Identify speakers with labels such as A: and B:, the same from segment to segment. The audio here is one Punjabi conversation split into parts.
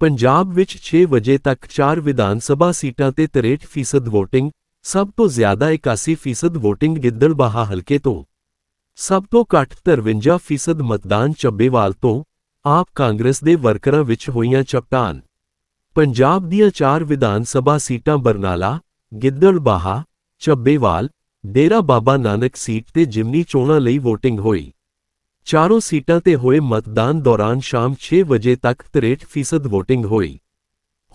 A: ਪੰਜਾਬ ਵਿੱਚ 6 ਵਜੇ ਤੱਕ 4 ਵਿਧਾਨ ਸਭਾ ਸੀਟਾਂ ਤੇ 63% ਵੋਟਿੰਗ, ਸਭ ਤੋਂ ਜ਼ਿਆਦਾ 81% ਵੋਟਿੰਗ ਗਿੱਦੜਬਾਹਾ ਹਲਕੇ ਤੋਂ। ਸਭ ਤੋਂ ਘੱਟ 53% ਮਤਦਾਨ ਚੱਬੇਵਾਲ ਤੋਂ, ਆਪ ਕਾਂਗਰਸ ਦੇ ਵਰਕਰਾਂ ਵਿੱਚ ਹੋਈਆਂ ਚਪਟਾਨ। ਪੰਜਾਬ ਦੀਆਂ 4 ਵਿਧਾਨ ਸਭਾ ਸੀਟਾਂ ਬਰਨਾਲਾ, ਗਿੱਦੜਬਾਹਾ ਚੱਬੇਵਾਲ ਡੇਰਾ ਬਾਬਾ ਨਾਨਕ ਸੀਟ ਤੇ ਜਿਮਨੀ ਚੋਣਾਂ ਲਈ VOTING ਹੋਈ। ਚਾਰੋਂ ਸੀਟਾਂ ਤੇ ਹੋਏ ਮਤਦਾਨ ਦੌਰਾਨ ਸ਼ਾਮ 6 ਵਜੇ ਤੱਕ 63% ਵੋਟਿੰਗ ਹੋਈ।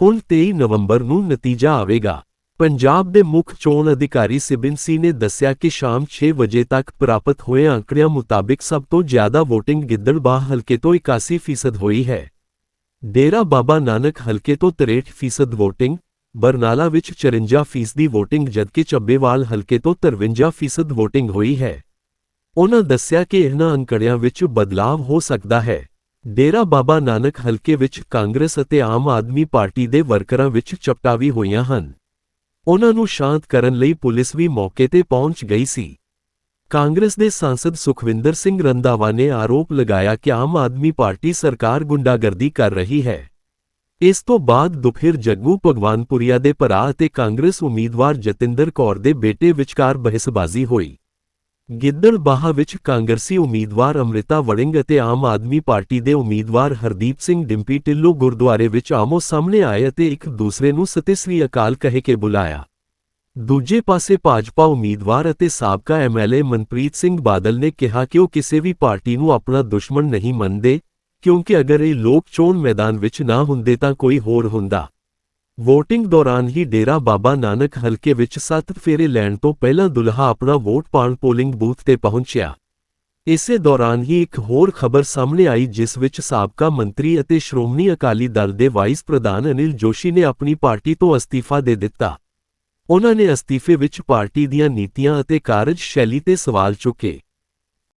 A: ਹੁਣ 23 ਨਵੰਬਰ ਨੂੰ ਨਤੀਜਾ ਆਵੇਗਾ। ਪੰਜਾਬ ਦੇ ਮੁੱਖ ਚੋਣ ਅਧਿਕਾਰੀ ਸਿਬਿਨ ਸੀ ਨੇ ਦੱਸਿਆ ਕਿ ਸ਼ਾਮ 6 ਵਜੇ ਤੱਕ ਪ੍ਰਾਪਤ ਹੋਏ ਅੰਕੜਿਆਂ ਮੁਤਾਬਿਕ ਸਭ ਤੋਂ ਜ਼ਿਆਦਾ ਵੋਟਿੰਗ ਗਿੱਦੜਬਾਹ ਹਲਕੇ ਤੋਂ 81% ਹੋਈ ਹੈ। ਡੇਰਾ ਬਾਬਾ ਨਾਨਕ ਹਲਕੇ ਤੋਂ 63% ਵੋਟਿੰਗ ਬਰਨਾਲਾ ਵਿੱਚ 54% ਦੀ VOTING ਜਦਕਿ ਚੱਬੇਵਾਲ ਹਲਕੇ ਤੋਂ 53% ਵੋਟਿੰਗ ਹੋਈ ਹੈ। ਉਨ੍ਹਾਂ ਦੱਸਿਆ ਕਿ ਇਹਨਾਂ ਅੰਕੜਿਆਂ ਵਿੱਚ ਬਦਲਾਅ ਹੋ ਸਕਦਾ ਹੈ। ਡੇਰਾ ਬਾਬਾ ਨਾਨਕ ਹਲਕੇ ਵਿੱਚ ਕਾਂਗਰਸ ਅਤੇ ਆਮ ਆਦਮੀ ਪਾਰਟੀ ਦੇ ਵਰਕਰਾਂ ਵਿੱਚ ਚਪਟਾਵੀ ਹੋਈਆਂ ਹਨ। ਉਹਨਾਂ ਨੂੰ ਸ਼ਾਂਤ ਕਰਨ ਲਈ ਪੁਲਿਸ ਵੀ ਮੌਕੇ ਤੇ ਪਹੁੰਚ ਗਈ ਸੀ। ਕਾਂਗਰਸ ਦੇ ਸਾਂਸਦ ਸੁਖਵਿੰਦਰ ਸਿੰਘ ਰੰਧਾਵਾ ਨੇ ਆਰੋਪ ਲਗਾਇਆ ਕਿ ਆਮ ਆਦਮੀ ਪਾਰਟੀ ਸਰਕਾਰ ਗੁੰਡਾਗਰਦੀ ਕਰ ਰਹੀ ਹੈ। ਇਸ ਤੋਂ ਬਾਅਦ ਦੁਪਹਿਰ ਜੱਗੂ ਭਗਵਾਨਪੁਰੀਆ ਦੇ ਭਰਾ ਅਤੇ ਕਾਂਗਰਸ ਉਮੀਦਵਾਰ ਜਤਿੰਦਰ ਕੌਰ ਦੇ ਬੇਟੇ ਵਿਚਕਾਰ ਬਹਿਸਬਾਜ਼ੀ ਹੋਈ। ਗਿੱਦੜਬਾਹਾ ਵਿੱਚ ਕਾਂਗਰਸੀ ਉਮੀਦਵਾਰ ਅੰਮ੍ਰਿਤਾ ਵੜਿੰਗ ਅਤੇ ਆਮ ਆਦਮੀ ਪਾਰਟੀ ਦੇ ਉਮੀਦਵਾਰ ਹਰਦੀਪ ਸਿੰਘ ਡਿੰਪੀ ਢਿੱਲੋਂ ਗੁਰਦੁਆਰੇ ਵਿੱਚ ਆਮੋ ਸਾਹਮਣੇ ਆਏ ਅਤੇ ਇੱਕ ਦੂਸਰੇ ਨੂੰ ਸਤਿ ਸ੍ਰੀ ਅਕਾਲ ਕਹਿ ਕੇ ਬੁਲਾਇਆ। ਦੂਜੇ ਪਾਸੇ ਭਾਜਪਾ ਉਮੀਦਵਾਰ ਅਤੇ ਸਾਬਕਾ ਐਮਐਲਏ ਮਨਪ੍ਰੀਤ ਸਿੰਘ ਬਾਦਲ ਨੇ ਕਿਹਾ ਕਿ ਉਹ ਕਿਸੇ ਵੀ ਪਾਰਟੀ ਨੂੰ ਆਪਣਾ ਦੁਸ਼ਮਣ ਨਹੀਂ ਮੰਨਦੇ? ਕਿਉਂਕਿ ਅਗਰ ਇਹ ਲੋਕ ਚੋਣ ਮੈਦਾਨ ਵਿੱਚ ਨਾ ਹੁੰਦੇ ਤਾਂ ਕੋਈ ਹੋਰ ਹੁੰਦਾ। ਵੋਟਿੰਗ ਦੌਰਾਨ ਹੀ ਡੇਰਾ ਬਾਬਾ ਨਾਨਕ ਹਲਕੇ ਵਿੱਚ ਸੱਤ ਫੇਰੇ ਲੈਣ ਤੋਂ ਪਹਿਲਾਂ ਦੁਲਹਾ ਆਪਣਾ ਵੋਟ ਪਾਉਣ ਪੋਲਿੰਗ ਬੂਥ ਤੇ ਪਹੁੰਚਿਆ। ਇਸੇ ਦੌਰਾਨ ਹੀ ਇੱਕ ਹੋਰ ਖਬਰ ਸਾਹਮਣੇ ਆਈ ਜਿਸ ਵਿੱਚ ਸਾਬਕਾ ਮੰਤਰੀ ਅਤੇ ਸ਼੍ਰੋਮਣੀ ਅਕਾਲੀ ਦਲ ਦੇ ਵਾਈਸ ਪ੍ਰਧਾਨ ਅਨਿਲ ਜੋਸ਼ੀ ਨੇ ਆਪਣੀ ਪਾਰਟੀ ਤੋਂ ਅਸਤੀਫਾ ਦੇ ਦਿੱਤਾ। ਉਹਨਾਂ ਨੇ ਅਸਤੀਫੇ ਵਿੱਚ ਪਾਰਟੀ ਦੀਆਂ ਨੀਤੀਆਂ ਅਤੇ ਕਾਰਜ ਸ਼ੈਲੀ ਤੇ ਸਵਾਲ ਚੁੱਕੇ।